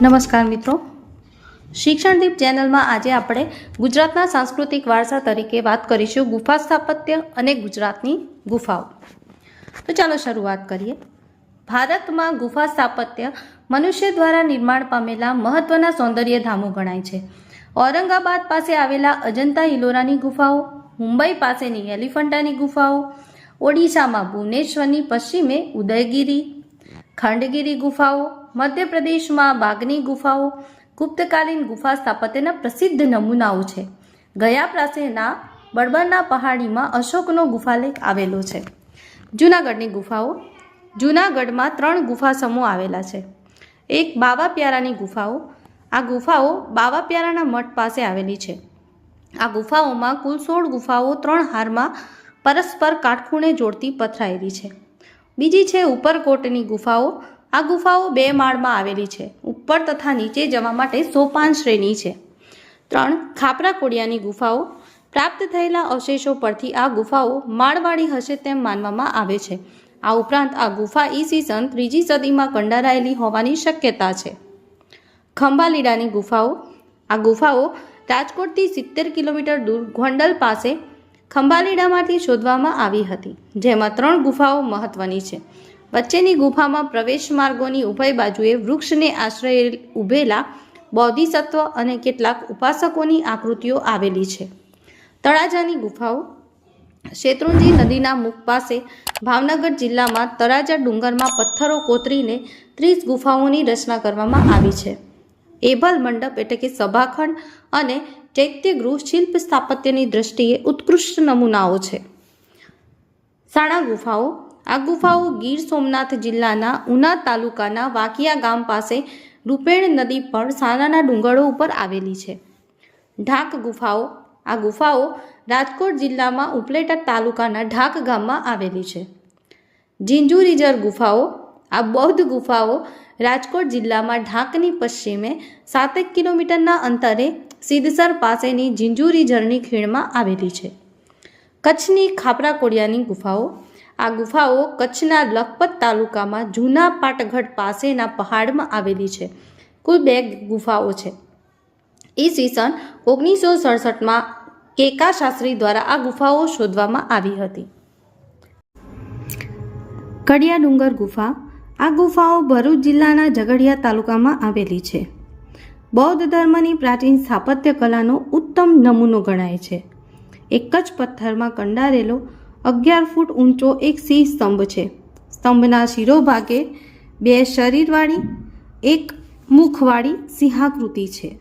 નમસ્કાર મિત્રો. શિક્ષણદીપ ચેનલમાં આજે આપણે ગુજરાતના સાંસ્કૃતિક વારસા તરીકે વાત કરીશું ગુફા સ્થાપત્ય અને ગુજરાતની ગુફાઓ. તો ચાલો શરૂઆત કરીએ. ભારતમાં ગુફા સ્થાપત્ય મનુષ્ય દ્વારા નિર્માણ પામેલા મહત્વના સૌંદર્ય ધામો ગણાય છે. ઔરંગાબાદ પાસે આવેલા અજંતા હિલોરાની ગુફાઓ મુંબઈ પાસેની એલિફન્ટાની ગુફાઓ, ઓડિશામાં ભુવનેશ્વરની પશ્ચિમે ઉદયગીરી, ખંડગીરી ગુફાઓ, મધ્યપ્રદેશમાં બાગની ગુફાઓ, ગુપ્તકાલીન ગુફા સ્થાપત્યના પ્રસિદ્ધ નમૂનાઓ છે. ગયા પ્રાસેના બળબરના પહાડીમાં અશોકનો ગુફાલેખ આવેલો છે. જૂનાગઢની ગુફાઓ. જૂનાગઢમાં ત્રણ ગુફા સમૂહ આવેલા છે. એક બાવા પ્યારાની ગુફાઓ. આ ગુફાઓ બાવા પ્યારાના મઠ પાસે આવેલી છે. આ ગુફાઓમાં કુલ સોળ ગુફાઓ ત્રણ હારમાં પરસ્પર કાટખૂણે જોડતી પથરાયેલી છે. બીજી છે ઉપરકોટની ગુફાઓ. આ ગુફાઓ બે માળમાં આવેલી છે. ઉપર તથા નીચે જવા માટે સોપાન શ્રેણી છે. ત્રણ, ખાપરા કોડિયાની ગુફાઓ. પ્રાપ્ત થયેલા અવશેષો પરથી આ ગુફાઓ માળવાળી હશે તેમ માનવામાં આવે છે. આ ઉપરાંત આ ગુફા ઈસવીસન ત્રીજી સદીમાં કંડારાયેલી હોવાની શક્યતા છે. ખંભાલીડાની ગુફાઓ. આ ગુફાઓ રાજકોટથી સિત્તેર કિલોમીટર દૂર ગોંડલ પાસે ખંભાલીડામાંથી શોધવામાં આવી હતી, જેમાં ત્રણ ગુફાઓ મહત્વની છે. વચ્ચેની ગુફામાં પ્રવેશ માર્ગોની ઉભય બાજુએ વૃક્ષને આશ્રયે ઊભેલા બૌદ્ધિસત્વ અને કેટલાક ઉપાસકોની આકૃતિઓ આવેલી છે. તળાજાની ગુફાઓ શેત્રુંજી નદીના મુખ પાસે ભાવનગર જિલ્લામાં તળાજા ડુંગરમાં પથ્થરો કોતરીને ત્રીસ ગુફાઓની રચના કરવામાં આવી છે. એભલ મંડપ એટલે કે સભાખંડ અને ચૈત્યગૃહ શિલ્પ સ્થાપત્યની દ્રષ્ટિએ ઉત્કૃષ્ટ નમૂનાઓ છે. સાણા ગુફાઓ. આ ગુફાઓ ગીર સોમનાથ જિલ્લાના ઉના તાલુકાના વાકિયા ગામ પાસે રૂપેણ નદી પર સાણાના ડુંગરો ઉપર આવેલી છે. ઢાક ગુફાઓ. આ ગુફાઓ રાજકોટ જિલ્લામાં ઉપલેટા તાલુકાના ઢાક ગામમાં આવેલી છે. ઝીંઝુરીજર ગુફાઓ. આ બૌદ્ધ ગુફાઓ રાજકોટ જિલ્લામાં ઢાંકની પશ્ચિમે સાતેક કિલોમીટરના અંતરે સિદ્ધસર પાસેની ઝીંઝુરીજરની ખીણમાં આવેલી છે. કચ્છની ખાપરા કોડિયાની ગુફાઓ. આ ગુફાઓ કચ્છના લખપત તાલુકામાં જૂના પાટગઢ પાસેના પહાડમાં આવેલી છે. કુલ બે ગુફાઓ છે. ઈસવીસન ઓગણીસો સડસઠમાં કેકા શાસ્ત્રી દ્વારા આ ગુફાઓ શોધવામાં આવી હતી. કડિયા ડુંગર ગુફા. આ ગુફાઓ ભરૂચ જિલ્લાના ઝઘડિયા તાલુકામાં આવેલી છે. બૌદ્ધ ધર્મની પ્રાચીન સ્થાપત્ય કલાનો ઉત્તમ નમૂનો ગણાય છે. એક જ પથ્થરમાં કંડારેલો અગિયાર ફૂટ ઊંચો એક સિંહ સ્તંભ છે. સ્તંભના શિરોભાગે બે શરીરવાળી, એક મુખવાળી સિંહાકૃતિ છે.